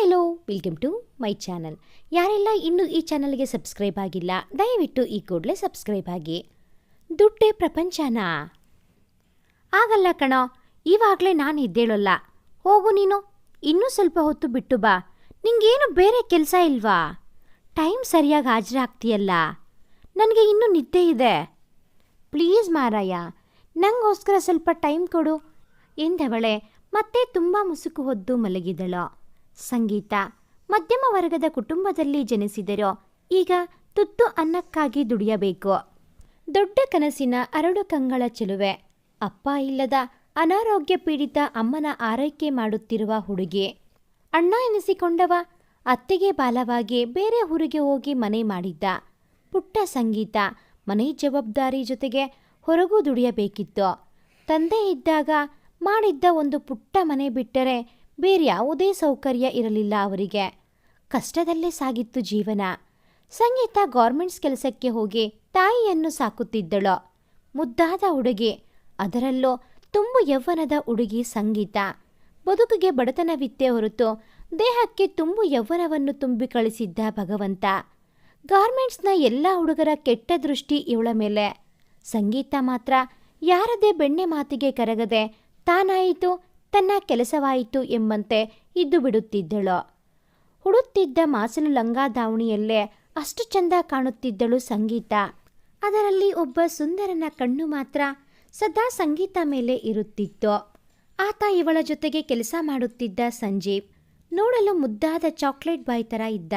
Hello welcome to my channel ಯಾರೆಲ್ಲ ಇನ್ನೂ ಈ ಚಾನಲ್ಗೆ ಸಬ್ಸ್ಕ್ರೈಬ್ ಆಗಿಲ್ಲ, ದಯವಿಟ್ಟು ಈ ಕೂಡಲೇ ಸಬ್ಸ್ಕ್ರೈಬ್ ಆಗಿ. ದುಡ್ಡೇ ಪ್ರಪಂಚನಾ. ಆಗಲ್ಲ ಕಣೋ, ಇವಾಗಲೇ ನಾನು ಇದ್ದೇಳಲ್ಲ ಹೋಗು ನೀನು, ಇನ್ನೂ ಸ್ವಲ್ಪ ಹೊತ್ತು ಬಿಟ್ಟು ಬಾ. ನಿಂಗೇನು ಬೇರೆ ಕೆಲಸ ಇಲ್ವಾ? ಟೈಮ್ ಸರಿಯಾಗಿ ಹಾಜರಾಗ್ತೀಯಲ್ಲ ನನಗೆ ಇನ್ನೂ ನಿದ್ದೆ ಇದೆ. ಪ್ಲೀಸ್ ಮಾರಾಯ, ನಂಗೋಸ್ಕರ ಸ್ವಲ್ಪ ಟೈಮ್ ಕೊಡು ಎಂದವಳೆ, ಮತ್ತೆ ತುಂಬ ಮುಸುಕು ಹೊದ್ದು ಮಲಗಿದಳು. ಸಂಗೀತ, ಮಧ್ಯಮ ವರ್ಗದ ಕುಟುಂಬದಲ್ಲಿ ಜನಿಸಿದರೋ ಈಗ ತುತ್ತು ಅನ್ನಕ್ಕಾಗಿ ದುಡಿಯಬೇಕು. ದೊಡ್ಡ ಕನಸಿನ ಅರಳು ಕಂಗಳ ಚೆಲುವೆ. ಅಪ್ಪ ಇಲ್ಲದ ಅನಾರೋಗ್ಯ ಪೀಡಿತ ಅಮ್ಮನ ಆರೈಕೆ ಮಾಡುತ್ತಿರುವ ಹುಡುಗಿ. ಅಣ್ಣ ಎನಿಸಿಕೊಂಡವ ಅತ್ತೆಗೆ ಬಾಲವಾಗಿ ಬೇರೆ ಊರಿಗೆ ಹೋಗಿ ಮನೆ ಮಾಡಿದ್ದ. ಪುಟ್ಟ ಸಂಗೀತ, ಮನೆ ಜವಾಬ್ದಾರಿ ಜೊತೆಗೆ ಹೊರಗೂ ದುಡಿಯಬೇಕಿತ್ತು. ತಂದೆ ಇದ್ದಾಗ ಮಾಡಿದ್ದ ಒಂದು ಪುಟ್ಟ ಮನೆ ಬಿಟ್ಟರೆ ಬೇರೆ ಯಾವುದೇ ಸೌಕರ್ಯ ಇರಲಿಲ್ಲ ಅವರಿಗೆ. ಕಷ್ಟದಲ್ಲೇ ಸಾಗಿತ್ತು ಜೀವನ. ಸಂಗೀತ ಗಾರ್ಮೆಂಟ್ಸ್ ಕೆಲಸಕ್ಕೆ ಹೋಗಿ ತಾಯಿಯನ್ನು ಸಾಕುತ್ತಿದ್ದಳು. ಮುದ್ದಾದ ಹುಡುಗಿ ಅದರಲ್ಲೂ ತುಂಬು ಯೌವನದ ಹುಡುಗಿ ಸಂಗೀತ. ಬದುಕಿಗೆ ಬಡತನವಿತ್ತೆ ಹೊರತು ದೇಹಕ್ಕೆ ತುಂಬು ಯೌವನವನ್ನು ತುಂಬಿ ಕಳಿಸಿದ್ದ ಭಗವಂತ. ಗಾರ್ಮೆಂಟ್ಸ್ನ ಎಲ್ಲ ಹುಡುಗರ ಕೆಟ್ಟ ದೃಷ್ಟಿ ಇವಳ ಮೇಲೆ. ಸಂಗೀತ ಮಾತ್ರ ಯಾರದೇ ಬೆಣ್ಣೆ ಮಾತಿಗೆ ಕರಗದೆ ತಾನಾಯಿತು ತನ್ನ ಕೆಲಸವಾಯಿತು ಎಂಬಂತೆ ಇದ್ದು ಬಿಡುತ್ತಿದ್ದಳು. ಹುಡುತ್ತಿದ್ದ ಮಾಸನ ಲಂಗ ದಾವಣಿಯಲ್ಲೇ ಅಷ್ಟು ಚಂದ ಕಾಣುತ್ತಿದ್ದಳು ಸಂಗೀತ. ಅದರಲ್ಲಿ ಒಬ್ಬ ಸುಂದರನ ಕಣ್ಣು ಮಾತ್ರ ಸದಾ ಸಂಗೀತ ಮೇಲೆ ಇರುತ್ತಿತ್ತು. ಆತ ಇವಳ ಜೊತೆಗೆ ಕೆಲಸ ಮಾಡುತ್ತಿದ್ದ ಸಂಜೀವ್ ನೋಡಲು ಮುದ್ದಾದ ಚಾಕ್ಲೇಟ್ ಬಾಯ್ ಥರ ಇದ್ದ.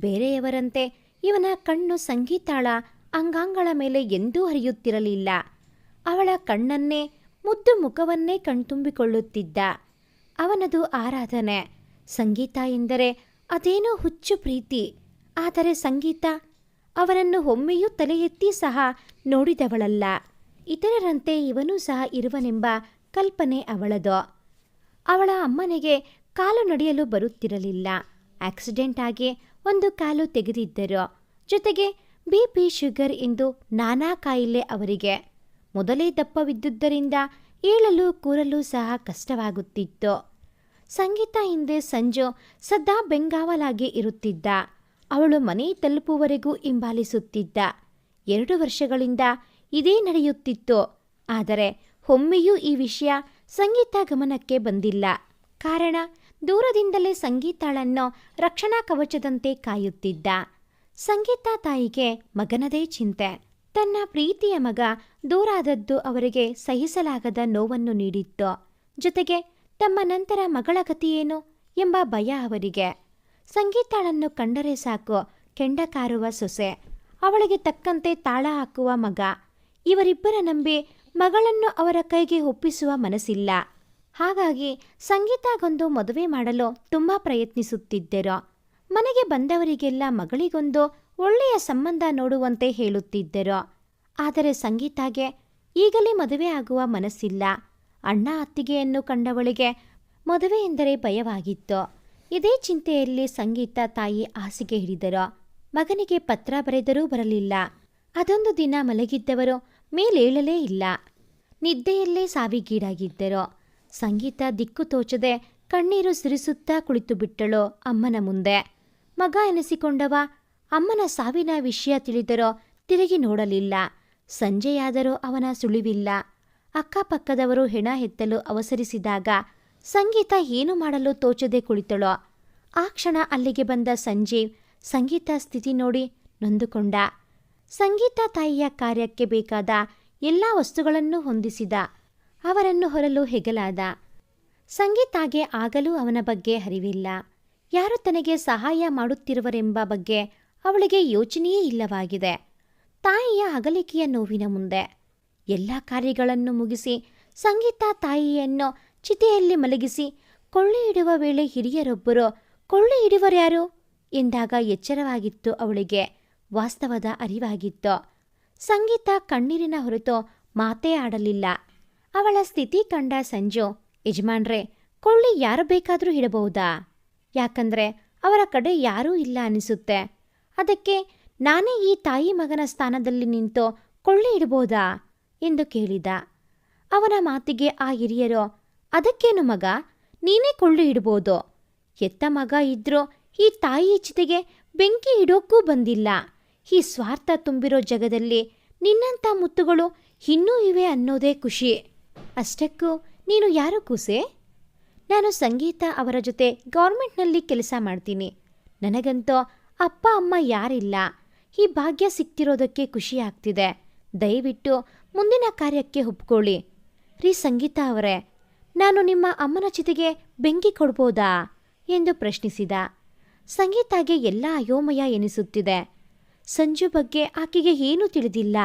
ಬೇರೆಯವರಂತೆ ಇವನ ಕಣ್ಣು ಸಂಗೀತಾಳ ಅಂಗಾಂಗಳ ಮೇಲೆ ಎಂದೂ ಹರಿಯುತ್ತಿರಲಿಲ್ಲ. ಅವಳ ಕಣ್ಣನ್ನೇ ಮುದ್ದು ಮುಖವನ್ನೇ ಕಣ್ತುಂಬಿಕೊಳ್ಳುತ್ತಿದ್ದ. ಅವನದು ಆರಾಧನೆ. ಸಂಗೀತ ಎಂದರೆ ಅದೇನೋ ಹುಚ್ಚು ಪ್ರೀತಿ. ಆದರೆ ಸಂಗೀತ ಅವನನ್ನು ಒಮ್ಮೆಯೂ ತಲೆ ಎತ್ತಿ ಸಹ ನೋಡಿದವಳಲ್ಲ. ಇತರರಂತೆ ಇವನೂ ಸಹ ಇರುವನೆಂಬ ಕಲ್ಪನೆ ಅವಳದು. ಅವಳ ಅಮ್ಮನಿಗೆ ಕಾಲು ನಡೆಯಲು ಬರುತ್ತಿರಲಿಲ್ಲ. ಆಕ್ಸಿಡೆಂಟ್ ಆಗಿ ಒಂದು ಕಾಲು ತೆಗೆದಿದ್ದರು. ಜೊತೆಗೆ ಬಿ ಪಿ ಶುಗರ್ ಎಂದು ನಾನಾ ಕಾಯಿಲೆ ಅವರಿಗೆ. ಮೊದಲೇ ದಪ್ಪವಿದ್ದುದರಿಂದ ಏಳಲು ಕೂರಲು ಸಹ ಕಷ್ಟವಾಗುತ್ತಿತ್ತು. ಸಂಗೀತ ಹಿಂದೆ ಸಂಜು ಸದಾ ಬೆಂಗಾವಲಾಗಿ ಇರುತ್ತಿದ್ದ. ಅವಳು ಮನೆ ತಲುಪುವವರೆಗೂ ಹಿಂಬಾಲಿಸುತ್ತಿದ್ದ. ಎರಡು ವರ್ಷಗಳಿಂದ ಇದೇ ನಡೆಯುತ್ತಿತ್ತು. ಆದರೆ ಒಮ್ಮೆಯೂ ಈ ವಿಷಯ ಸಂಗೀತ ಗಮನಕ್ಕೆ ಬಂದಿಲ್ಲ. ಕಾರಣ ದೂರದಿಂದಲೇ ಸಂಗೀತಾಳನ್ನು ರಕ್ಷಣಾ ಕವಚದಂತೆ ಕಾಯುತ್ತಿದ್ದ. ಸಂಗೀತ ತಾಯಿಗೆ ಮಗನದೇ ಚಿಂತೆ. ತನ್ನ ಪ್ರೀತಿಯ ಮಗ ದೂರಾದದ್ದು ಅವರಿಗೆ ಸಹಿಸಲಾಗದ ನೋವನ್ನು ನೀಡಿತ್ತು. ಜೊತೆಗೆ ತಮ್ಮ ನಂತರ ಮಗಳ ಗತಿಯೇನು ಎಂಬ ಭಯ ಅವರಿಗೆ. ಸಂಗೀತಾಳನ್ನು ಕಂಡರೆ ಸಾಕು, ಕೆಂಡ ಕಾರುವ ಸೊಸೆ. ಅವಳಿಗೆ ತಕ್ಕಂತೆ ತಾಳ ಹಾಕುವ ಮಗ. ಇವರಿಬ್ಬರ ನಂಬಿ ಮಗಳನ್ನು ಅವರ ಕೈಗೆ ಒಪ್ಪಿಸುವ ಮನಸ್ಸಿಲ್ಲ. ಹಾಗಾಗಿ ಸಂಗೀತಾಗೊಂದು ಮದುವೆ ಮಾಡಲು ತುಂಬ ಪ್ರಯತ್ನಿಸುತ್ತಿದ್ದರು. ಮನೆಗೆ ಬಂದವರಿಗೆಲ್ಲ ಮಗಳಿಗೊಂದು ಒಳ್ಳೆಯ ಸಂಬಂಧ ನೋಡುವಂತೆ ಹೇಳುತ್ತಿದ್ದರು. ಆದರೆ ಸಂಗೀತಾಗೆ ಈಗಲೇ ಮದುವೆ ಆಗುವ ಮನಸ್ಸಿಲ್ಲ. ಅಣ್ಣ ಅತ್ತಿಗೆಯನ್ನು ಕಂಡವಳಿಗೆ ಮದುವೆ ಎಂದರೆ ಭಯವಾಗಿತ್ತು. ಇದೇ ಚಿಂತೆಯಲ್ಲಿ ಸಂಗೀತ ತಾಯಿ ಹಾಸಿಗೆ ಹಿಡಿದರು. ಮಗನಿಗೆ ಪತ್ರ ಬರೆದರೂ ಬರಲಿಲ್ಲ. ಅದೊಂದು ದಿನ ಮಲಗಿದ್ದವರು ಮೇಲೇಳಲೇ ಇಲ್ಲ. ನಿದ್ದೆಯಲ್ಲೇ ಸಾವಿಗೀಡಾಗಿದ್ದರು. ಸಂಗೀತ ದಿಕ್ಕು ತೋಚದೆ ಕಣ್ಣೀರು ಸುರಿಸುತ್ತಾ ಕುಳಿತು ಬಿಟ್ಟಳು ಅಮ್ಮನ ಮುಂದೆ. ಮಗ ಎನಿಸಿಕೊಂಡವ ಅಮ್ಮನ ಸಾವಿನ ವಿಷಯ ತಿಳಿದರೋ ತಿರುಗಿ ನೋಡಲಿಲ್ಲ. ಸಂಜೆಯಾದರೂ ಅವನ ಸುಳಿವಿಲ್ಲ. ಅಕ್ಕಪಕ್ಕದವರು ಹೆಣ ಎತ್ತಲು ಅವಸರಿಸಿದಾಗ ಸಂಗೀತ ಏನು ಮಾಡಲು ತೋಚದೆ ಕುಳಿತಳು. ಆ ಕ್ಷಣ ಅಲ್ಲಿಗೆ ಬಂದ ಸಂಜೀವ್ ಸಂಗೀತ ಸ್ಥಿತಿ ನೋಡಿ ನೊಂದುಕೊಂಡ. ಸಂಗೀತ ತಾಯಿಯ ಕಾರ್ಯಕ್ಕೆ ಬೇಕಾದ ಎಲ್ಲ ವಸ್ತುಗಳನ್ನು ಹೊಂದಿಸಿದ. ಅವರನ್ನು ಹೊರಲು ಹೆಗಲಾದ. ಸಂಗೀತಾಗೆ ಆಗಲೂ ಅವನ ಬಗ್ಗೆ ಅರಿವಿಲ್ಲ. ಯಾರು ತನಗೆ ಸಹಾಯ ಮಾಡುತ್ತಿರುವರೆಂಬ ಬಗ್ಗೆ ಅವಳಿಗೆ ಯೋಚನೆಯೇ ಇಲ್ಲವಾಗಿದೆ. ತಾಯಿಯ ಅಗಲಿಕೆಯ ನೋವಿನ ಮುಂದೆ ಎಲ್ಲ ಕಾರ್ಯಗಳನ್ನು ಮುಗಿಸಿ ಸಂಗೀತ ತಾಯಿಯನ್ನು ಚಿತೆಯಲ್ಲಿ ಮಲಗಿಸಿ ಕೊಳ್ಳೆಯಿಡುವ ವೇಳೆ ಹಿರಿಯರೊಬ್ಬರು ಕೊಳ್ಳೆ ಇಡುವರ್ಯಾರು ಎಂದಾಗ ಎಚ್ಚರವಾಗಿತ್ತು ಅವಳಿಗೆ. ವಾಸ್ತವದ ಅರಿವಾಗಿತ್ತು. ಸಂಗೀತ ಕಣ್ಣೀರಿನ ಹೊರತು ಮಾತೇ ಆಡಲಿಲ್ಲ. ಅವಳ ಸ್ಥಿತಿ ಕಂಡ ಸಂಜು, ಯಜಮಾನ್ರೆ, ಕೊಳ್ಳಿ ಯಾರು ಬೇಕಾದರೂ ಇಡಬಹುದಾ? ಯಾಕಂದ್ರೆ ಅವರ ಕಡೆ ಯಾರೂ ಇಲ್ಲ ಅನಿಸುತ್ತೆ. ಅದಕ್ಕೆ ನಾನೇ ಈ ತಾಯಿ ಮಗನ ಸ್ಥಾನದಲ್ಲಿ ನಿಂತು ಕೊಳ್ಳೆ ಇಡಬಹುದಾ ಎಂದು ಕೇಳಿದ. ಅವನ ಮಾತಿಗೆ ಆ ಹಿರಿಯರು, ಅದಕ್ಕೇನು ಮಗ? ನೀನೇ ಕೊಳ್ಳು ಇಡ್ಬೋದು. ಎತ್ತ ಮಗ ಇದ್ರೂ ಈ ತಾಯಿ ಚಿತೆಗೆ ಬೆಂಕಿ ಇಡೋಕ್ಕೂ ಬಂದಿಲ್ಲ. ಈ ಸ್ವಾರ್ಥ ತುಂಬಿರೋ ಜಗದಲ್ಲಿ ನಿನ್ನಂಥ ಮುತ್ತುಗಳು ಇನ್ನೂ ಇವೆ ಅನ್ನೋದೇ ಖುಷಿ. ಅಷ್ಟಕ್ಕೂ ನೀನು ಯಾರು ಕೂಸೆ? ನಾನು ಸಂಗೀತ ಅವರ ಜೊತೆ ಗೌರ್ಮೆಂಟ್ನಲ್ಲಿ ಕೆಲಸ ಮಾಡ್ತೀನಿ. ನನಗಂತೂ ಅಪ್ಪ, ಅಮ್ಮ ಯಾರಿಲ್ಲ. ಈ ಭಾಗ್ಯ ಸಿಕ್ತಿರೋದಕ್ಕೆ ಖುಷಿ ಆಗ್ತಿದೆ. ದಯವಿಟ್ಟು ಮುಂದಿನ ಕಾರ್ಯಕ್ಕೆ ಒಪ್ಕೊಳ್ಳಿ. ರೀ ಸಂಗೀತ ಅವರೇ, ನಾನು ನಿಮ್ಮ ಅಮ್ಮನ ಜೊತೆಗೆ ಬೆಂಕಿ ಕೊಡ್ಬೋದಾ? ಎಂದು ಪ್ರಶ್ನಿಸಿದ. ಸಂಗೀತಾಗೆ ಎಲ್ಲ ಅಯೋಮಯ ಎನಿಸುತ್ತಿದೆ. ಸಂಜು ಬಗ್ಗೆ ಆಕೆಗೆ ಏನೂ ತಿಳಿದಿಲ್ಲ.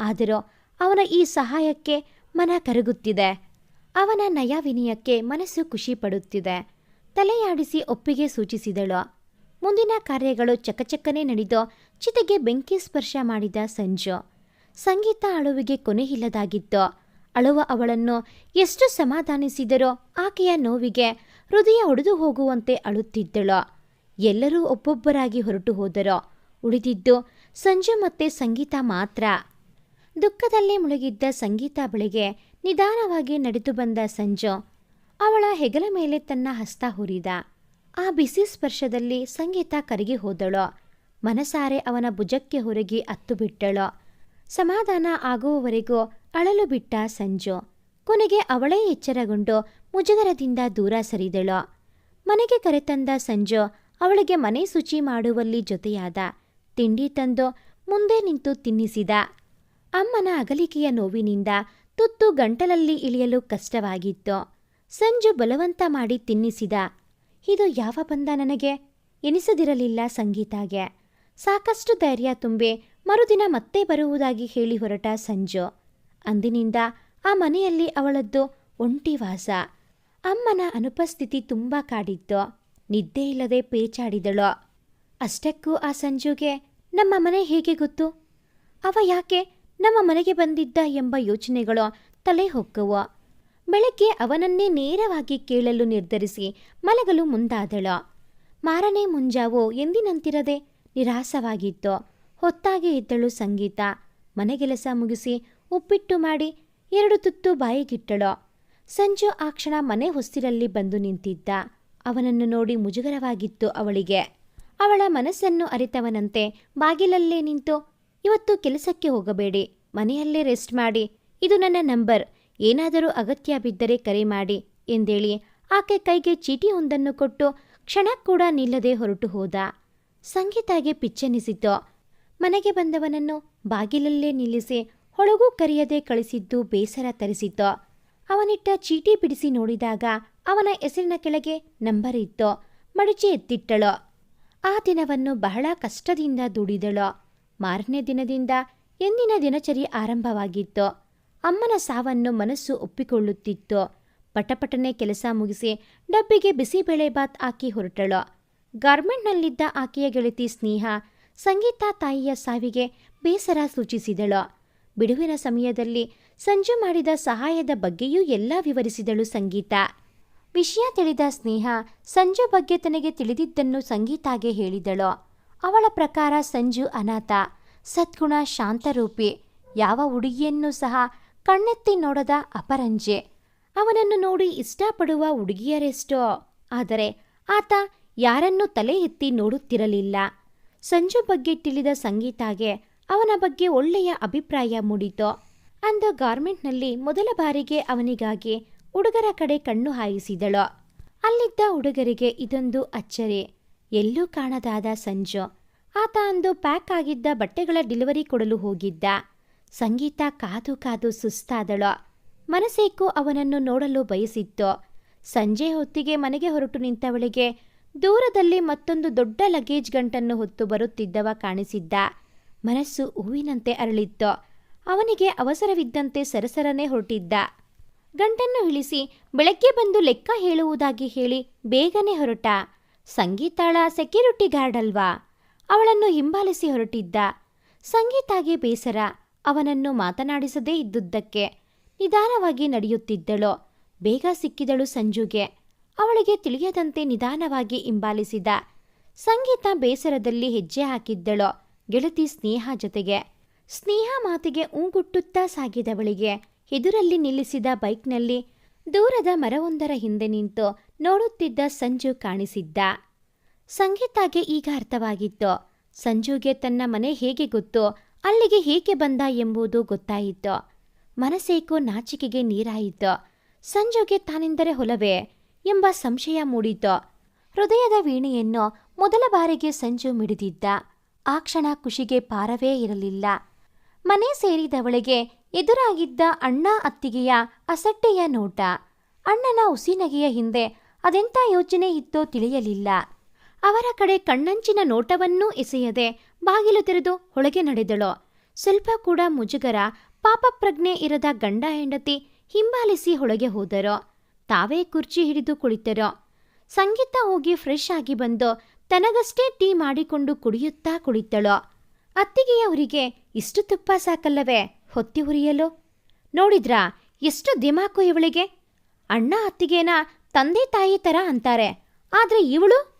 ಆದರೂ ಅವನ ಈ ಸಹಾಯಕ್ಕೆ ಮನ ಕರಗುತ್ತಿದೆ. ಅವನ ನಯ ವಿನಯಕ್ಕೆ ಮನಸ್ಸು ಖುಷಿ ಪಡುತ್ತಿದೆ. ತಲೆಯಾಡಿಸಿ ಒಪ್ಪಿಗೆ ಸೂಚಿಸಿದಳು. ಮುಂದಿನ ಕಾರ್ಯಗಳು ಚಕಚಕನೆ ನಡೆದು ಚಿತೆಗೆ ಬೆಂಕಿ ಸ್ಪರ್ಶ ಮಾಡಿದ ಸಂಜು. ಸಂಗೀತ ಅಳುವಿಗೆ ಕೊನೆಯಿಲ್ಲದಾಗಿತ್ತು ಅಳುವ ಅವಳನ್ನು ಎಷ್ಟು ಸಮಾಧಾನಿಸಿದರೋ ಆಕೆಯ ನೋವಿಗೆ ಹೃದಯ ಒಡೆದು ಹೋಗುವಂತೆ ಅಳುತ್ತಿದ್ದಳು. ಎಲ್ಲರೂ ಒಬ್ಬೊಬ್ಬರಾಗಿ ಹೊರಟು ಹೋದರು. ಉಳಿದಿದ್ದು ಸಂಜು ಮತ್ತೆ ಸಂಗೀತ ಮಾತ್ರ. ದುಃಖದಲ್ಲಿ ಮುಳುಗಿದ್ದ ಸಂಗೀತ ಬಳಿಗೆ ನಿಧಾನವಾಗಿ ನಡೆದು ಬಂದ ಸಂಜು ಅವಳ ಹೆಗಲ ಮೇಲೆ ತನ್ನ ಹಸ್ತ ಹುರಿದ. ಆ ಬಿಸಿ ಸ್ಪರ್ಶದಲ್ಲಿ ಸಂಗೀತ ಕರಗಿ ಹೋದಳು. ಮನಸಾರೆ ಅವನ ಭುಜಕ್ಕೆ ಹೊರಗಿ ಅತ್ತು ಬಿಟ್ಟಳು ಸಮಾಧಾನ ಆಗುವವರೆಗೂ ಅಳಲು ಬಿಟ್ಟ ಸಂಜು. ಕೊನೆಗೆ ಅವಳೇ ಎಚ್ಚರಗೊಂಡು ಮುಜುಗರದಿಂದ ದೂರ ಸರಿದಳು. ಮನೆಗೆ ಕರೆತಂದ ಸಂಜು ಅವಳಿಗೆ ಮನೆ ಶುಚಿ ಮಾಡುವಲ್ಲಿ ಜೊತೆಯಾದ. ತಿಂಡಿ ತಂದು ಮುಂದೆ ನಿಂತು ತಿನ್ನಿಸಿದ. ಅಮ್ಮನ ಅಗಲಿಕೆಯ ನೋವಿನಿಂದ ತುತ್ತು ಗಂಟಲಲ್ಲಿ ಇಳಿಯಲು ಕಷ್ಟವಾಗಿತ್ತು. ಸಂಜು ಬಲವಂತ ಮಾಡಿ ತಿನ್ನಿಸಿದ. ಇದು ಯಾವ ಬಂದ ನನಗೆ? ಎನಿಸದಿರಲಿಲ್ಲ ಸಂಗೀತಾಗೆ. ಸಾಕಷ್ಟು ಧೈರ್ಯ ತುಂಬಿ ಮರುದಿನ ಮತ್ತೆ ಬರುವುದಾಗಿ ಹೇಳಿ ಹೊರಟ ಸಂಜು. ಅಂದಿನಿಂದ ಆ ಮನೆಯಲ್ಲಿ ಅವಳದ್ದು ಒಂಟಿ ವಾಸ ಅಮ್ಮನ ಅನುಪಸ್ಥಿತಿ ತುಂಬ ಕಾಡಿತ್ತು. ನಿದ್ದೆ ಇಲ್ಲದೆ ಪೇಚಾಡಿದಳು. ಅಷ್ಟಕ್ಕೂ ಆ ಸಂಜುಗೆ ನಮ್ಮ ಮನೆ ಹೇಗೆ ಗೊತ್ತು? ಅವ ಯಾಕೆ ನಮ್ಮ ಮನೆಗೆ ಬಂದಿದ್ದ ಎಂಬ ಯೋಚನೆಗಳು ತಲೆ ಹೊಕ್ಕವು ಬೆಳಗ್ಗೆ ಅವನನ್ನೇ ನೇರವಾಗಿ ಕೇಳಲು ನಿರ್ಧರಿಸಿ ಮಲಗಲು ಮುಂದಾದಳು. ಮಾರನೇ ಮುಂಜಾವು ಎಂದಿನಂತಿರದೆ ನಿರಾಸವಾಗಿತ್ತು. ಹೊತ್ತಾಗೆ ಇದ್ದಳು ಸಂಗೀತ. ಮನೆಗೆಲಸ ಮುಗಿಸಿ ಉಪ್ಪಿಟ್ಟು ಮಾಡಿ ಎರಡು ತುತ್ತು ಬಾಯಿಗಿಟ್ಟಳು. ಸಂಜು ಆ ಕ್ಷಣ ಮನೆ ಹೊಸ್ತಿರಲ್ಲಿ ಬಂದು ನಿಂತಿದ್ದ. ಅವನನ್ನು ನೋಡಿ ಮುಜುಗರವಾಗಿತ್ತು ಅವಳಿಗೆ. ಅವಳ ಮನಸ್ಸನ್ನು ಅರಿತವನಂತೆ ಬಾಗಿಲಲ್ಲೇ ನಿಂತು, ಇವತ್ತು ಕೆಲಸಕ್ಕೆ ಹೋಗಬೇಡಿ, ಮನೆಯಲ್ಲೇ ರೆಸ್ಟ್ ಮಾಡಿ, ಇದು ನನ್ನ ನಂಬರ್ ಏನಾದರೂ ಅಗತ್ಯ ಬಿದ್ದರೆ ಕರೆ ಮಾಡಿ ಎಂದೇಳಿ ಆಕೆ ಕೈಗೆ ಚೀಟಿಯೊಂದನ್ನು ಕೊಟ್ಟು ಕ್ಷಣ ಕೂಡ ನಿಲ್ಲದೆ ಹೊರಟು ಹೋದ. ಸಂಗೀತಾಗೆ ಪಿಚ್ಚೆನಿಸಿತು ಮನೆಗೆ ಬಂದವನನ್ನು ಬಾಗಿಲಲ್ಲೇ ನಿಲ್ಲಿಸಿ ಹೊಳಗೂ ಕರೆಯದೆ ಕಳಿಸಿದ್ದು ಬೇಸರ ತರಿಸಿತು ಅವನಿಟ್ಟ ಚೀಟಿ ಬಿಡಿಸಿ ನೋಡಿದಾಗ ಅವನ ಹೆಸರಿನ ಕೆಳಗೆ ನಂಬರ್ ಇತ್ತು ಮಡಚಿ ಎತ್ತಿಟ್ಟಳು. ಆ ದಿನವನ್ನು ಬಹಳ ಕಷ್ಟದಿಂದ ದುಡಿದಳು. ಮಾರನೇ ದಿನದಿಂದ ಎಂದಿನ ದಿನಚರಿ ಆರಂಭವಾಗಿತ್ತು. ಅಮ್ಮನ ಸಾವನ್ನು ಮನಸ್ಸು ಒಪ್ಪಿಕೊಳ್ಳುತ್ತಿತ್ತು. ಪಟಪಟನೆ ಕೆಲಸ ಮುಗಿಸಿ ಡಬ್ಬಿಗೆ ಬಿಸಿಬೇಳೆಬಾತ್ ಹಾಕಿ ಹೊರಟಳು. ಗಾರ್ಮೆಂಟ್ನಲ್ಲಿದ್ದ ಆಕೆಯ ಗೆಳತಿ ಸ್ನೇಹ ಸಂಗೀತ ತಾಯಿಯ ಸಾವಿಗೆ ಬೇಸರ ಸೂಚಿಸಿದಳು. ಬಿಡುವಿನ ಸಮಯದಲ್ಲಿ ಸಂಜು ಮಾಡಿದ ಸಹಾಯದ ಬಗ್ಗೆಯೂ ಎಲ್ಲ ವಿವರಿಸಿದಳು ಸಂಗೀತ. ವಿಷಯ ತಿಳಿದ ಸ್ನೇಹ ಸಂಜು ಬಗ್ಗೆ ತನಗೆ ತಿಳಿದಿದ್ದನ್ನು ಸಂಗೀತಾಗೆ ಹೇಳಿದಳು. ಅವಳ ಪ್ರಕಾರ ಸಂಜು ಅನಾಥ, ಸದ್ಗುಣ ಶಾಂತರೂಪಿ, ಯಾವ ಹುಡುಗಿಯನ್ನೂ ಸಹ ಕಣ್ಣೆತ್ತಿ ನೋಡದ ಅಪರಂಜೆ. ಅವನನ್ನು ನೋಡಿ ಇಷ್ಟಪಡುವ ಹುಡುಗಿಯರೆಷ್ಟೋ. ಆದರೆ ಆತ ಯಾರನ್ನೂ ತಲೆ ಎತ್ತಿ ನೋಡುತ್ತಿರಲಿಲ್ಲ. ಸಂಜು ಬಗ್ಗೆ ತಿಳಿದ ಸಂಗೀತಾಗೆ ಅವನ ಬಗ್ಗೆ ಒಳ್ಳೆಯ ಅಭಿಪ್ರಾಯ ಮೂಡಿತು. ಅಂದು ಗಾರ್ಮೆಂಟ್ನಲ್ಲಿ ಮೊದಲ ಬಾರಿಗೆ ಅವನಿಗಾಗಿ ಹುಡುಗರ ಕಡೆ ಕಣ್ಣು ಹಾಯಿಸಿದಳು. ಅಲ್ಲಿದ್ದ ಹುಡುಗರಿಗೆ ಇದೊಂದು ಅಚ್ಚರಿ. ಎಲ್ಲೂ ಕಾಣದಾದ ಸಂಜು. ಆತ ಅಂದು ಪ್ಯಾಕ್ ಆಗಿದ್ದ ಬಟ್ಟೆಗಳ ಡೆಲಿವರಿ ಕೊಡಲು ಹೋಗಿದ್ದ. ಸಂಗೀತ ಕಾದು ಕಾದು ಸುಸ್ತಾದಳು. ಮನಸೇಕೋ ಅವನನ್ನು ನೋಡಲು ಬಯಸಿತ್ತು. ಸಂಜೆ ಹೊತ್ತಿಗೆ ಮನೆಗೆ ಹೊರಟು ನಿಂತವಳಿಗೆ ದೂರದಲ್ಲಿ ಮತ್ತೊಂದು ದೊಡ್ಡ ಲಗೇಜ್ ಗಂಟನ್ನು ಹೊತ್ತು ಬರುತ್ತಿದ್ದವ ಕಾಣಿಸಿದ್ದ. ಮನಸ್ಸು ಹೂವಿನಂತೆ ಅರಳಿತ್ತು. ಅವನಿಗೆ ಅವಸರವಿದ್ದಂತೆ ಸರಸರನೆ ಹೊರಟಿದ್ದ. ಗಂಟನ್ನು ಇಳಿಸಿ ಬೆಳಗ್ಗೆ ಬಂದು ಲೆಕ್ಕ ಹೇಳುವುದಾಗಿ ಹೇಳಿ ಬೇಗನೆ ಹೊರಟ. ಸಂಗೀತಾಳ ಸೆಕ್ಯೂರಿಟಿ ಗಾರ್ಡ್ ಅಲ್ವಾ? ಅವಳನ್ನು ಹಿಂಬಾಲಿಸಿ ಹೊರಟಿದ್ದ. ಸಂಗೀತಾಗೆ ಬೇಸರ. ಅವನನ್ನು ಮಾತನಾಡಿಸದೇ ಇದ್ದುದಕ್ಕೆ ನಿಧಾನವಾಗಿ ನಡೆಯುತ್ತಿದ್ದಳು. ಬೇಗ ಸಿಕ್ಕಿದಳು ಸಂಜುಗೆ. ಅವಳಿಗೆ ತಿಳಿಯದಂತೆ ನಿಧಾನವಾಗಿ ಹಿಂಬಾಲಿಸಿದ. ಸಂಗೀತ ಬೇಸರದಲ್ಲಿ ಹೆಜ್ಜೆ ಹಾಕಿದ್ದಳು ಗೆಳತಿ ಸ್ನೇಹ ಜೊತೆಗೆ. ಸ್ನೇಹ ಮಾತಿಗೆ ಊಗುಟ್ಟುತ್ತಾ ಸಾಗಿದವಳಿಗೆ ಎದುರಲ್ಲಿ ನಿಲ್ಲಿಸಿದ ಬೈಕ್ನಲ್ಲಿ ದೂರದ ಮರವೊಂದರ ಹಿಂದೆ ನಿಂತು ನೋಡುತ್ತಿದ್ದ ಸಂಜು ಕಾಣಿಸಿದ್ದ. ಸಂಗೀತಾಗೆ ಈಗ ಅರ್ಥವಾಗಿತ್ತು. ಸಂಜುಗೆ ತನ್ನ ಮನೆ ಹೇಗೆ ಗೊತ್ತೋ? ಅಲ್ಲಿಗೆ ಹೇಗೆ ಬಂದ ಎಂಬುದು ಗೊತ್ತಾಯಿತು. ಮನಸೇಕೋ ನಾಚಿಕೆಗೆ ನೀರಾಯಿತು. ಸಂಜುಗೆ ತಾನೆಂದರೆ ಹೊಲವೇ ಎಂಬ ಸಂಶಯ ಮೂಡಿತು. ಹೃದಯದ ವೀಣೆಯನ್ನು ಮೊದಲ ಬಾರಿಗೆ ಸಂಜು ಮಿಡಿದಿದ್ದ. ಆ ಕ್ಷಣ ಖುಷಿಗೆ ಪಾರವೇ ಇರಲಿಲ್ಲ. ಮನೆ ಸೇರಿದವಳಿಗೆ ಎದುರಾಗಿದ್ದ ಅಣ್ಣ ಅತ್ತಿಗೆಯ ಅಸಟ್ಟೆಯ ನೋಟ. ಅಣ್ಣನ ಉಸಿನಗೆಯ ಹಿಂದೆ ಅದೆಂಥ ಯೋಚನೆ ಇತ್ತೋ ತಿಳಿಯಲಿಲ್ಲ. ಅವರ ಕಡೆ ಕಣ್ಣಂಚಿನ ನೋಟವನ್ನೂ ಎಸೆಯದೆ ಬಾಗಿಲು ತೆರೆದು ಒಳಗೆ ನಡೆದಳು. ಸ್ವಲ್ಪ ಕೂಡ ಮುಜುಗರ ಪಾಪಪ್ರಜ್ಞೆ ಇರದ ಗಂಡ ಹೆಂಡತಿ ಹಿಂಬಾಲಿಸಿ ಹೊಳಗೆ ಹೋದರು. ತಾವೇ ಕುರ್ಚಿ ಹಿಡಿದು ಕುಳಿತರು. ಸಂಗೀತ ಹೋಗಿ ಫ್ರೆಶ್ ಆಗಿ ಬಂದು ತನಗಷ್ಟೇ ಟೀ ಮಾಡಿಕೊಂಡು ಕುಡಿಯುತ್ತಾ ಕುಳಿತಳು. ಅತ್ತಿಗೆಯವರಿಗೆ, ಇಷ್ಟು ತುಪ್ಪ ಸಾಕಲ್ಲವೇ, ಹೊತ್ತಿ ಉರಿಯಲು ನೋಡಿದ್ರಾ, ಎಷ್ಟು ದಿಮಾಕು ಇವಳಿಗೆ? ಅಣ್ಣ ಅತ್ತಿಗೆನ ತಂದೆ ತಾಯಿ ತರ ಅಂತಾರೆ. ಆದ್ರೆ ಇವಳು?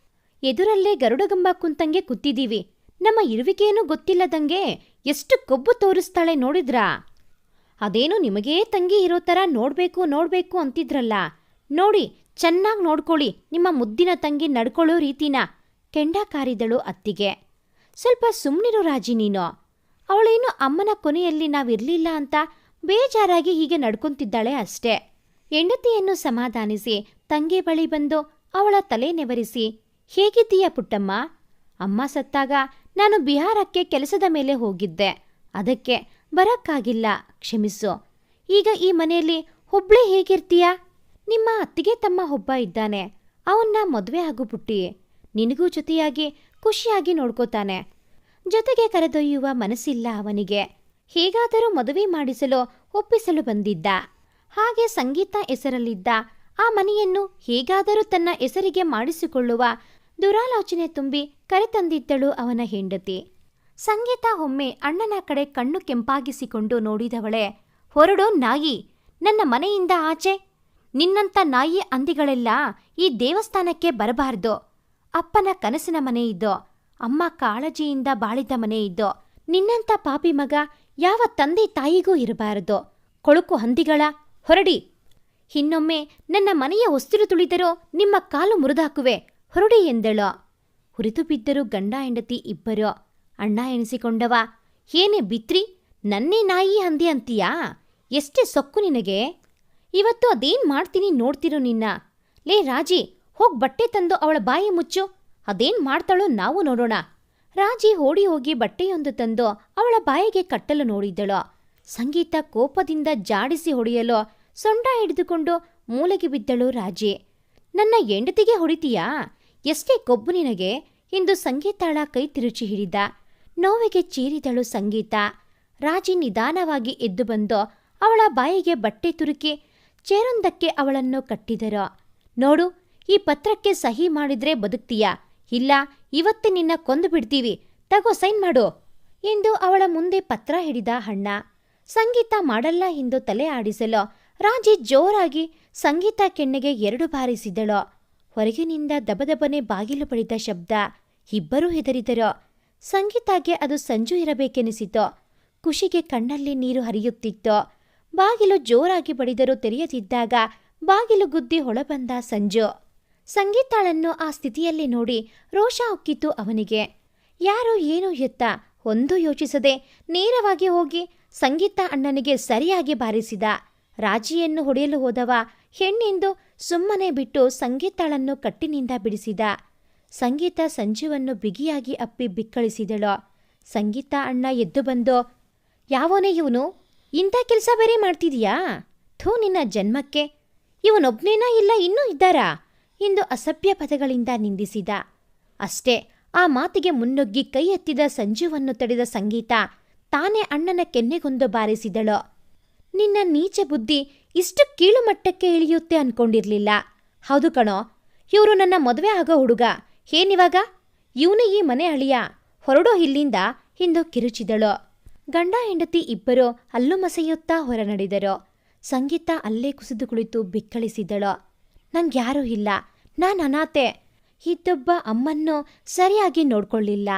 ಎದುರಲ್ಲೇ ಗರುಡಗಂಬ ಕುಂತಂಗೆ ಕೂತಿದ್ದೀವಿ. ನಮ್ಮ ಇರುವಿಕೆಯೇನೂ ಗೊತ್ತಿಲ್ಲದಂಗೆ ಎಷ್ಟು ಕೊಬ್ಬು ತೋರಿಸ್ತಾಳೆ ನೋಡಿದ್ರಾ? ಅದೇನು ನಿಮಗೇ ತಂಗಿ ಇರೋ ಥರ ನೋಡ್ಬೇಕು ನೋಡ್ಬೇಕು ಅಂತಿದ್ರಲ್ಲ. ನೋಡಿ, ಚೆನ್ನಾಗಿ ನೋಡ್ಕೊಳ್ಳಿ, ನಿಮ್ಮ ಮುದ್ದಿನ ತಂಗಿ ನಡ್ಕೊಳ್ಳೋ ರೀತಿನ ಕೆಂಡ ಕಾರಿದಳು ಅತ್ತಿಗೆ. ಸ್ವಲ್ಪ ಸುಮ್ಮನಿರು ರಾಜಿ ನೀನು. ಅವಳೇನು ಅಮ್ಮನ ಕೊನೆಯಲ್ಲಿ ನಾವಿರಲಿಲ್ಲ ಅಂತ ಬೇಜಾರಾಗಿ ಹೀಗೆ ನಡ್ಕೊಂತಿದ್ದಾಳೆ ಅಷ್ಟೇ. ಹೆಂಡತಿಯನ್ನು ಸಮಾಧಾನಿಸಿ, ತಂಗಿ ಬಳಿ ಬಂದು ಅವಳ ತಲೆ ನೆವರಿಸಿ ಹೇಗಿದ್ದೀಯ ಪುಟ್ಟಮ್ಮ? ಅಮ್ಮ ಸತ್ತಾಗ ನಾನು ಬಿಹಾರಕ್ಕೆ ಕೆಲಸದ ಮೇಲೆ ಹೋಗಿದ್ದೆ. ಅದಕ್ಕೆ ಬರಕ್ಕಾಗಿಲ್ಲ, ಕ್ಷಮಿಸು. ಈಗ ಈ ಮನೆಯಲ್ಲಿ ಹುಬ್ಳಿ ಹೇಗಿರ್ತೀಯ? ನಿಮ್ಮ ಅತ್ತಿಗೆ ತಮ್ಮ ಒಬ್ಬ ಇದ್ದಾನೆ. ಅವನ್ನ ಮದುವೆ ಆಗು ಪುಟ್ಟಿ. ನಿನಗೂ ಜೊತೆಯಾಗಿ ಖುಷಿಯಾಗಿ ನೋಡ್ಕೋತಾನೆ. ಜೊತೆಗೆ ಕರೆದೊಯ್ಯುವ ಮನಸ್ಸಿಲ್ಲ ಅವನಿಗೆ. ಹೇಗಾದರೂ ಮದುವೆ ಮಾಡಿಸಲು ಒಪ್ಪಿಸಲು ಬಂದಿದ್ದ. ಹಾಗೆ ಸಂಗೀತ ಹೆಸರಲ್ಲಿದ್ದ ಆ ಮನೆಯನ್ನು ಹೇಗಾದರೂ ತನ್ನ ಹೆಸರಿಗೆ ಮಾಡಿಸಿಕೊಳ್ಳುವ ದುರಾಲೋಚನೆ ತುಂಬಿ ಕರೆತಂದಿದ್ದಳು ಅವನ ಹೆಂಡತಿ. ಸಂಗೀತ ಒಮ್ಮೆ ಅಣ್ಣನ ಕಡೆ ಕಣ್ಣು ಕೆಂಪಾಗಿಸಿಕೊಂಡು ನೋಡಿದವಳೆ, ಹೊರಡೋ ನಾಯಿ, ನನ್ನ ಮನೆಯಿಂದ ಆಚೆ. ನಿನ್ನಂಥ ನಾಯಿ ಅಂದಿಗಳೆಲ್ಲ ಈ ದೇವಸ್ಥಾನಕ್ಕೆ ಬರಬಾರ್ದು. ಅಪ್ಪನ ಕನಸಿನ ಮನೆ ಇದ್ದೋ ಅಮ್ಮ ಕಾಳಜಿಯಿಂದ ಬಾಳಿದ ಮನೆ ಇದ್ದೋ ನಿನ್ನಂಥ ಪಾಪಿ ಮಗ ಯಾವ ತಂದೆ ತಾಯಿಗೂ ಇರಬಾರದು. ಕೊಳುಕು ಹಂದಿಗಳ, ಹೊರಡಿ. ಇನ್ನೊಮ್ಮೆ ನನ್ನ ಮನೆಯ ಉಸಿರು ತುಳಿದರೂ ನಿಮ್ಮ ಕಾಲು ಮುರಿದಾಕುವೆ. ಹೊರಡಿ ಎಂದಳು. ಹುರಿದು ಬಿದ್ದರು ಗಂಡ ಹೆಂಡತಿ ಇಬ್ಬರು. ಅಣ್ಣ ಎಣಿಸಿಕೊಂಡವ, ಏನೇ ಬಿತ್ರಿ, ನನ್ನೇ ನಾಯಿ ಹಂದಿ ಅಂತೀಯಾ? ಎಷ್ಟೇ ಸೊಕ್ಕು ನಿನಗೆ. ಇವತ್ತು ಅದೇನ್ ಮಾಡ್ತೀನಿ ನೋಡ್ತಿರು ನಿನ್ನ. ಲೇ ರಾಜಿ, ಹೋಗ್ ಬಟ್ಟೆ ತಂದು ಅವಳ ಬಾಯಿ ಮುಚ್ಚು. ಅದೇನ್ ಮಾಡ್ತಾಳೋ ನಾವು ನೋಡೋಣ. ರಾಜಿ ಓಡಿ ಹೋಗಿ ಬಟ್ಟೆಯೊಂದು ತಂದು ಅವಳ ಬಾಯಿಗೆ ಕಟ್ಟಲು ನೋಡಿದ್ದಳು ಸಂಗೀತ ಕೋಪದಿಂದ ಜಾಡಿಸಿ ಹೊಡೆಯಲು ಸೊಂಡ ಹಿಡಿದುಕೊಂಡು ಮೂಲೆಗೆ ಬಿದ್ದಳು ರಾಜಿ. ನನ್ನ ಹೆಂಡತಿಗೆ ಹೊಡಿತೀಯಾ? ಎಷ್ಟೇ ಕೊಬ್ಬು ನಿನಗೆ ಎಂದು ಸಂಗೀತಾಳ ಕೈ ತಿರುಚಿ ಹಿಡಿದ. ನೋವಿಗೆ ಚೀರಿದಳು ಸಂಗೀತ. ರಾಜಿ ನಿಧಾನವಾಗಿ ಎದ್ದು ಬಂದು, ಅವಳ ಬಾಯಿಗೆ ಬಟ್ಟೆ ತುರುಕಿ ಚೇರೊಂದಕ್ಕೆ ಅವಳನ್ನು ಕಟ್ಟಿದರು. ನೋಡು, ಈ ಪತ್ರಕ್ಕೆ ಸಹಿ ಮಾಡಿದ್ರೆ ಬದುಕ್ತೀಯಾ? ಇಲ್ಲ, ಇವತ್ತೇ ನಿನ್ನ ಕೊಂದು ಬಿಡ್ತೀವಿ. ತಗೋ, ಸೈನ್ ಮಾಡು. ಎಂದು ಅವಳ ಮುಂದೆ ಪತ್ರ ಹಿಡಿದ ಹಣ್ಣ ಸಂಗೀತ ಮಾಡಲ್ಲ ಎಂದು ತಲೆ ಆಡಿಸಲು ರಾಜಿ ಜೋರಾಗಿ ಸಂಗೀತ ಕೆಣ್ಣೆಗೆ ಎರಡು ಬಾರಿಸಿದಳು. ಹೊರಗಿನಿಂದ ದಬದಬನೆ ಬಾಗಿಲು ಬಡಿದ ಶಬ್ದ. ಇಬ್ಬರೂ ಹೆದರಿದರು. ಸಂಗೀತಾಗೆ ಅದು ಸಂಜು ಇರಬೇಕೆನಿಸಿತು. ಖುಷಿಗೆ ಕಣ್ಣಲ್ಲಿ ನೀರು ಹರಿಯುತ್ತಿತ್ತು. ಬಾಗಿಲು ಜೋರಾಗಿ ಬಡಿದರೂ ತೆರೆಯದಿದ್ದಾಗ ಬಾಗಿಲು ಗುದ್ದಿ ಹೊಳಬಂದ ಸಂಜು. ಸಂಗೀತಾಳನ್ನು ಆ ಸ್ಥಿತಿಯಲ್ಲಿ ನೋಡಿ ರೋಷ ಉಕ್ಕಿತು ಅವನಿಗೆ. ಯಾರೋ ಏನೋ ಎತ್ತ, ಒಂದು ಯೋಚಿಸದೆ ನೇರವಾಗಿ ಹೋಗಿ ಸಂಗೀತ ಅಣ್ಣನಿಗೆ ಸರಿಯಾಗಿ ಬಾರಿಸಿದ. ರಾಜಿಯನ್ನು ಹೊಡೆಯಲು ಹೋದವ ಹೆಣ್ಣೆಂದು ಸುಮ್ಮನೆ ಬಿಟ್ಟು ಸಂಗೀತಾಳನ್ನು ಕಟ್ಟಿನಿಂದ ಬಿಡಿಸಿದ. ಸಂಗೀತ ಸಂಜೀವನ್ನು ಬಿಗಿಯಾಗಿ ಅಪ್ಪಿ ಬಿಕ್ಕಳಿಸಿದಳು. ಸಂಗೀತ ಅಣ್ಣ ಎದ್ದು ಬಂದು, ಯಾವನೇ ಇವನು? ಇಂಥ ಕೆಲಸ ಬೇರೆ ಮಾಡ್ತಿದೀಯಾ? ಥೂ, ನಿನ್ನ ಜನ್ಮಕ್ಕೆ. ಇವನೊಬ್ನೇನಾ ಇಲ್ಲ, ಇನ್ನೂ ಇದ್ದಾರಾ? ಎಂದು ಅಸಭ್ಯ ಪದಗಳಿಂದ ನಿಂದಿಸಿದ. ಅಷ್ಟೇ, ಆ ಮಾತಿಗೆ ಮುನ್ನುಗ್ಗಿ ಕೈ ಎತ್ತಿದ ಸಂಜೀವನ್ನು ತಡೆದ ಸಂಗೀತ ತಾನೇ ಅಣ್ಣನ ಕೆನ್ನೆಗೊಂದು ಬಾರಿಸಿದಳು. ನಿನ್ನ ನೀಚ ಬುದ್ಧಿ ಇಷ್ಟು ಕೀಳು ಮಟ್ಟಕ್ಕೆ ಇಳಿಯುತ್ತೆ ಅನ್ಕೊಂಡಿರ್ಲಿಲ್ಲ. ಹೌದು ಕಣೋ, ಇವರು ನನ್ನ ಮದುವೆ ಆಗೋ ಹುಡುಗ. ಏನಿವಾಗ? ಇವನೇ ಈ ಮನೆ ಅಳಿಯ. ಹೊರಡೋ ಇಲ್ಲಿಂದ ಹಿಂದು ಕಿರುಚಿದಳು. ಗಂಡ ಹೆಂಡತಿ ಇಬ್ಬರು ಅಲ್ಲು ಮಸೆಯುತ್ತಾ ಹೊರ ಸಂಗೀತ ಅಲ್ಲೇ ಕುಸಿದು ಕುಳಿತು ಬಿಕ್ಕಳಿಸಿದಳು. ನಂಗ್ಯಾರೂ ಇಲ್ಲ. ನಾನ್ ಅನಾಥೆ. ಇದ್ದೊಬ್ಬ ಅಮ್ಮನ್ನು ಸರಿಯಾಗಿ ನೋಡ್ಕೊಳ್ಳಿಲ್ಲ.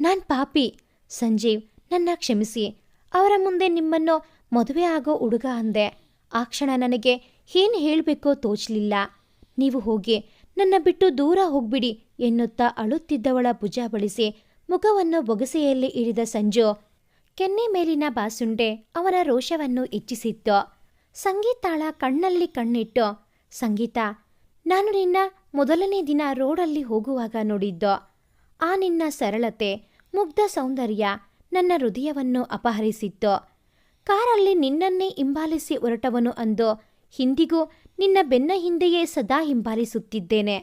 ನಾನ್ ಪಾಪಿ. ಸಂಜೀವ್, ನನ್ನ ಕ್ಷಮಿಸಿ. ಅವರ ಮುಂದೆ ನಿಮ್ಮನ್ನು ಮದುವೆ ಆಗೋ ಹುಡುಗ ಅಂದೆ. ಆ ಕ್ಷಣ ನನಗೆ ಏನು ಹೇಳಬೇಕೋ ತೋಚಲಿಲ್ಲ. ನೀವು ಹೋಗಿ ನನ್ನ ಬಿಟ್ಟು ದೂರ ಹೋಗ್ಬಿಡಿ ಎನ್ನುತ್ತಾ ಅಳುತ್ತಿದ್ದವಳ ಭುಜ ಬಳಿಸಿ ಮುಖವನ್ನು ಬೊಗಸೆಯಲ್ಲಿ ಇಳಿದ ಸಂಜು ಕೆನ್ನೆ ಮೇಲಿನ ಬಾಸುಂಡೆ ಅವನ ರೋಷವನ್ನು ಹೆಚ್ಚಿಸಿತ್ತು. ಸಂಗೀತಾಳ ಕಣ್ಣಲ್ಲಿ ಕಣ್ಣಿಟ್ಟು, ಸಂಗೀತ, ನಾನು ನಿನ್ನ ಮೊದಲನೇ ದಿನ ರೋಡಲ್ಲಿ ಹೋಗುವಾಗ ನೋಡಿದ್ದೋ. ಆ ನಿನ್ನ ಸರಳತೆ, ಮುಗ್ಧ ಸೌಂದರ್ಯ ನನ್ನ ಹೃದಯವನ್ನು ಅಪಹರಿಸಿತ್ತು. ಕಾರಲ್ಲಿ ನಿನ್ನನ್ನೇ ಹಿಂಬಾಲಿಸಿ ಹೊರಟವನು ಅಂದು, ಹಿಂದಿಗೂ ನಿನ್ನ ಬೆನ್ನ ಹಿಂದೆಯೇ ಸದಾ ಹಿಂಬಾಲಿಸುತ್ತಿದ್ದೇನೆ.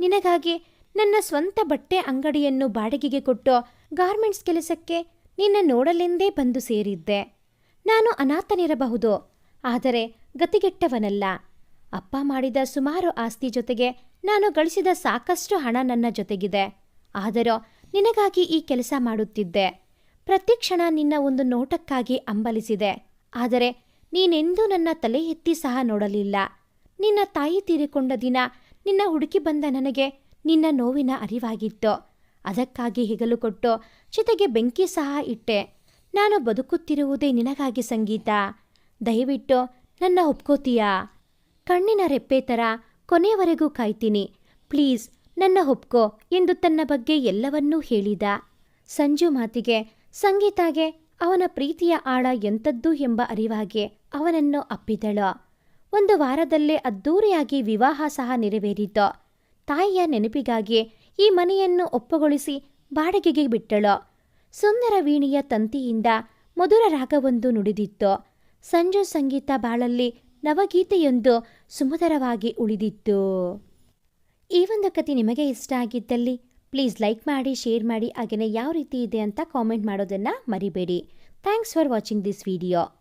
ನಿನಗಾಗಿ ನನ್ನ ಸ್ವಂತ ಬಟ್ಟೆ ಅಂಗಡಿಯನ್ನು ಬಾಡಿಗೆಗೆ ಕೊಟ್ಟು ಗಾರ್ಮೆಂಟ್ಸ್ ಕೆಲಸಕ್ಕೆ ನಿನ್ನ ನೋಡಲೆಂದೇ ಬಂದು ಸೇರಿದ್ದೆ. ನಾನು ಅನಾಥನಿರಬಹುದು, ಆದರೆ ಗತಿಗೆಟ್ಟವನಲ್ಲ. ಅಪ್ಪ ಮಾಡಿದ ಸುಮಾರು ಆಸ್ತಿ ಜೊತೆಗೆ ನಾನು ಗಳಿಸಿದ ಸಾಕಷ್ಟು ಹಣ ನನ್ನ ಜೊತೆಗಿದೆ, ಆದರೂ ನಿನಗಾಗಿ ಈ ಕೆಲಸ ಮಾಡುತ್ತಿದ್ದೆ. ಪ್ರತಿ ಕ್ಷಣ ನಿನ್ನ ಒಂದು ನೋಟಕ್ಕಾಗಿ ಅಂಬಲಿಸಿದೆ. ಆದರೆ ನೀನೆಂದೂ ನನ್ನ ತಲೆ ಎತ್ತಿ ಸಹ ನೋಡಲಿಲ್ಲ. ನಿನ್ನ ತಾಯಿ ತೀರಿಕೊಂಡ ದಿನ ನಿನ್ನ ಹುಡುಕಿ ಬಂದ ನನಗೆ ನಿನ್ನ ನೋವಿನ ಅರಿವಾಗಿತ್ತು. ಅದಕ್ಕಾಗಿ ಹೆಗಲು ಕೊಟ್ಟು ಜೊತೆಗೆ ಬೆಂಕಿ ಸಹ ಇಟ್ಟೆ. ನಾನು ಬದುಕುತ್ತಿರುವುದೇ ನಿನಗಾಗಿ ಸಂಗೀತ. ದಯವಿಟ್ಟು ನನ್ನ ಒಪ್ಕೋತೀಯಾ? ಕಣ್ಣಿನ ರೆಪ್ಪೆ ಥರ ಕೊನೆಯವರೆಗೂ ಕಾಯ್ತೀನಿ. ಪ್ಲೀಸ್ ನನ್ನ ಒಪ್ಕೋ ಎಂದು ತನ್ನ ಬಗ್ಗೆ ಎಲ್ಲವನ್ನೂ ಹೇಳಿದ. ಸಂಜು ಮಾತಿಗೆ ಸಂಗೀತಾಗೆ ಅವನ ಪ್ರೀತಿಯ ಆಳ ಎಂಥದ್ದು ಎಂಬ ಅರಿವಾಗೆ ಅವನನ್ನು ಅಪ್ಪಿದಳು. ಒಂದು ವಾರದಲ್ಲೇ ಅದ್ದೂರಿಯಾಗಿ ವಿವಾಹ ಸಹ ನೆರವೇರಿತು. ತಾಯಿಯ ನೆನಪಿಗಾಗಿ ಈ ಮನೆಯನ್ನು ಒಪ್ಪಗೊಳಿಸಿ ಬಾಡಿಗೆಗೆ ಬಿಟ್ಟಳು. ಸುಂದರ ವೀಣಿಯ ತಂತಿಯಿಂದ ಮಧುರ ರಾಗವೊಂದು ನುಡಿದಿತ್ತು. ಸಂಜು ಸಂಗೀತ ಬಾಳಲ್ಲಿ ನವಗೀತೆಯೊಂದು ಸುಮಧುರವಾಗಿ ಉಳಿದಿತ್ತು. ಈ ಒಂದು ಕತೆ ನಿಮಗೆ ಇಷ್ಟ ಆಗಿದ್ದಲ್ಲಿ ಪ್ಲೀಸ್ ಲೈಕ್ ಮಾಡಿ ಶೇರ್ ಮಾಡಿ ಹಾಗೆಯೇ ಯಾವ ರೀತಿ ಇದೆ ಅಂತ ಕಾಮೆಂಟ್ ಮಾಡೋದನ್ನು ಮರಿಬೇಡಿ. Thanks for watching this video